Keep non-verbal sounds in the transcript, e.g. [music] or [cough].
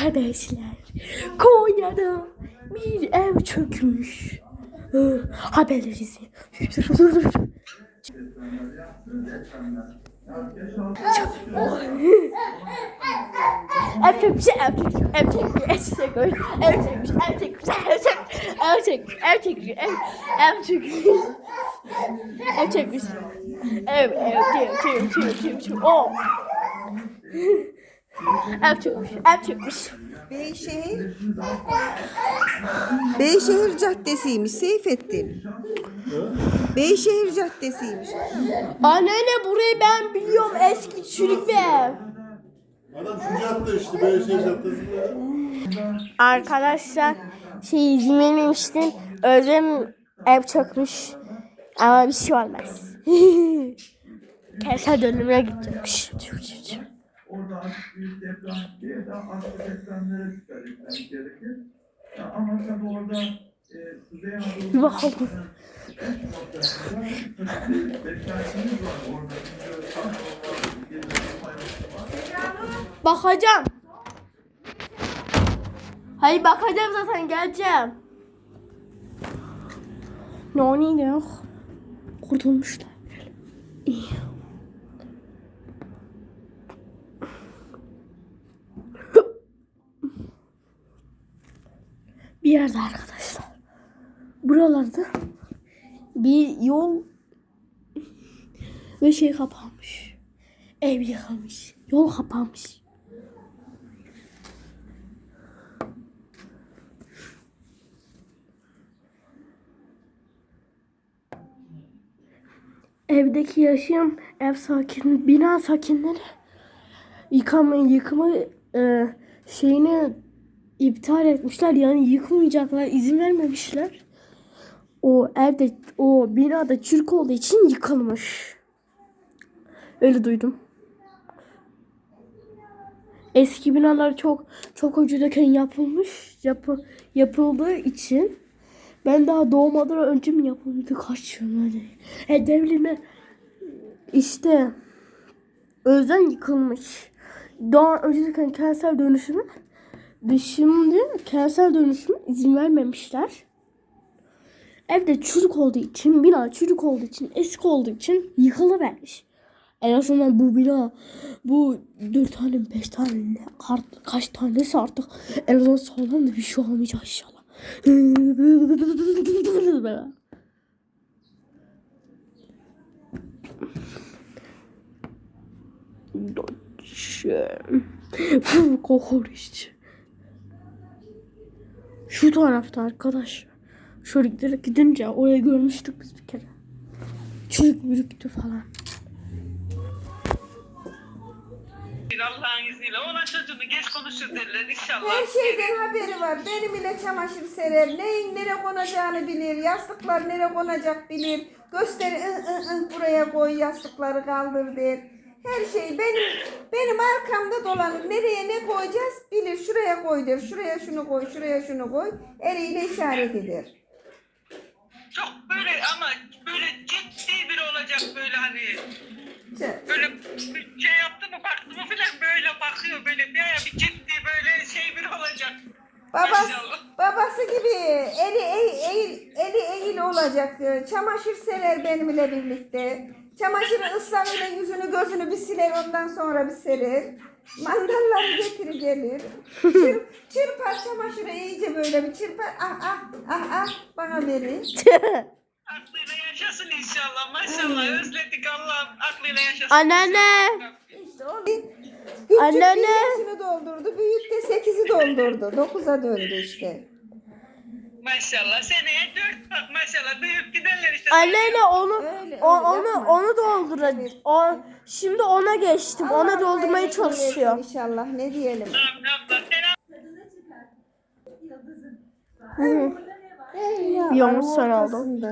Arkadaşlar Konya'da bir ev çökmüş. Haberleri. Ev çökmüş, ev çökmüş, ev çökmüş, ev çökmüş, ev çökmüş, ev çökmüş, ev çökmüş, ev çökmüş, ev ev çökmüş, ev çökmüş, ev ev çökmüş, çökmüş, çökmüş, o. Ev çökmüş, ev çökmüş. Beyşehir. Beyşehir Caddesi'ymiş Seyfettin. Beyşehir Caddesi'ymiş. Anneanne burayı ben biliyorum eski çürük bir ev. Adam şu cadde işte Beyşehir Caddesi'nde. Arkadaşlar şey izin vermemiştim. Özlem ev çökmüş. Ama bir şey olmaz. [laughs] Kentsel dönümüne gidecekmiş. Oradan büyük deprem diye de farklı depremlere dikkat gerekir. Yani ama tabii orada e, Kuzey Anadolu'nun noktasında beklentimiz [laughs] var orada. Bakacağım. Hayır bakacağım zaten geleceğim. Ne oluyor? Kurtulmuşlar. İyi. Bir yerde arkadaşlar. Buralarda bir yol ve şey kapanmış. Ev yıkılmış. Yol kapanmış. Evdeki yaşayan ev sakin, bina sakinleri yıkama, yıkımı e, şeyini iptal etmişler. Yani yıkmayacaklar, izin vermemişler. O evde, o binada çürük olduğu için yıkılmış. Öyle duydum. Eski binalar çok çok önceden yapılmış. Yapı, yapıldığı için ben daha doğmadan önce mi yapıldı kaç yıl önce? E devlime işte özden yıkılmış. Daha önceden kentsel dönüşümü ve şimdi kentsel dönüşüme izin vermemişler. Evde çocuk olduğu için, bina çocuk olduğu için, eski olduğu için yıkılıvermiş. En azından bu bina, bu dört tane, beş tane, kaç tanesi artık en azından sağlam da bir şey olmayacak inşallah. Kokoreç. Şu tarafta arkadaş. Şöyle giderek gidince oraya görmüştük biz bir kere. Çocuk büyüktü falan. Allah'ın izniyle. Olan çocuğunu geç konuşur derler inşallah. Her şeyden haberi var. Benim ile çamaşır serer. Neyin nereye konacağını bilir. Yastıklar nereye konacak bilir. Gösteri ı ı ı buraya koy yastıkları kaldır der. Her şey benim benim arkamda dolanır. Nereye ne koyacağız bilir. Şuraya koy der. Şuraya şunu koy, şuraya şunu koy. Eliyle işaret eder. Çok böyle ama böyle ciddi biri olacak böyle hani. Böyle bir şey yaptı mı baktı mı filan böyle bakıyor böyle bir, bir ciddi böyle şey biri olacak. Babası gibi eli eğil, eli eğil olacak diyor. Çamaşır serer benimle birlikte. Çamaşırı ıslakıyla yüzünü gözünü bir siler ondan sonra bir serer. Mandalları getirir gelir. Çır, çırpar çamaşırı iyice böyle bir çırpar. Ah ah ah ah bana verir. [laughs] Aklıyla yaşasın inşallah maşallah özledik Allah'ım aklıyla yaşasın. Anneanne. İşte o bir küçük Anneanne. bir yaşını doldurdu. Büyük de sekizi doldurdu. Dokuza döndü işte. Maşallah seneye dört bak maşallah büyük giderler işte. Anneanne onu Öyle, o, öyle onu yapma. onu dolduracak. O şimdi ona geçtim. Ona Allah doldurmaya hayırlı çalışıyor. İnşallah ne diyelim. Amin abla selam. Yalnız sen aldın.